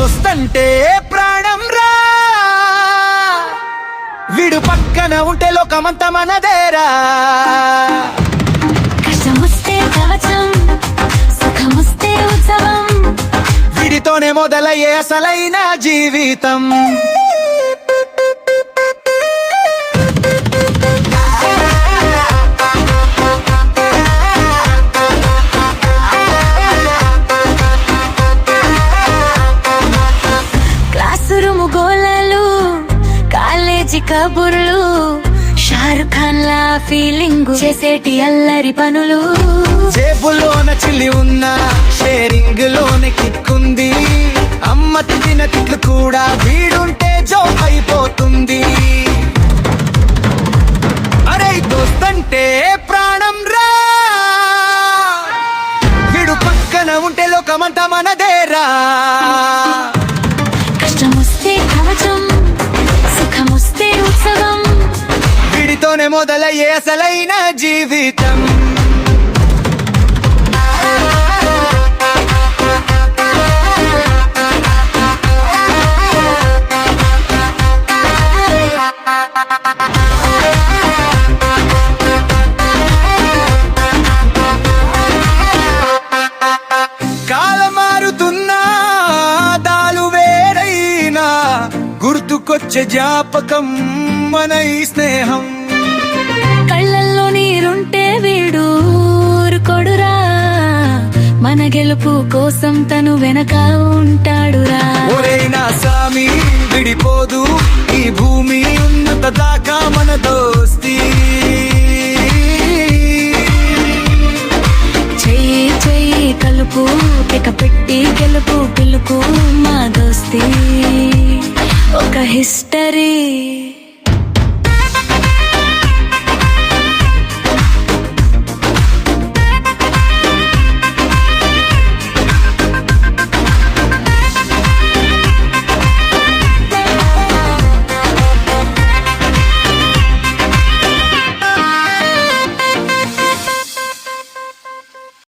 చూస్తంటే ప్రాణం రా. వీడు పక్కన ఉంటే లోకమంత మనదేరా కష్టమొస్తే కవచం మొదలయ్యే అసలైన జీవితం. కబుర్లు షారుఖ్ ఖాన్ లా ఫీలింగ్ చేసేటి అల్లరి పనులు. జేబులోన చిల్లి ఉన్న షేరింగ్లోనే కిక్కుంది. అమ్మ తిట్టిన తిట్లు కూడా వీడుంటే జో అయిపోతుంది. అరే దోస్తంటే ప్రాణం రా. వీడు పక్కన ఉంటే లోకమంతా మనదేరా వీడితోనే మొదలయ్యే అసలైన జీవితం. దాలు గుర్తుకొచ్చే జ్ఞాపకం మన ఈ స్నేహం. మన గెలుపు కోసం తను వెనక ఉంటాడురా. ఒరేనా స్వామి విడిపోదు. ఈ భూమి ఉన్నత దాకా మన దోస్తి. చెయ్యి చెయ్యి కలుపు పిక పెట్టి గెలుపు పిలుపు మా దోస్తి. ఒక హిస్టరీ.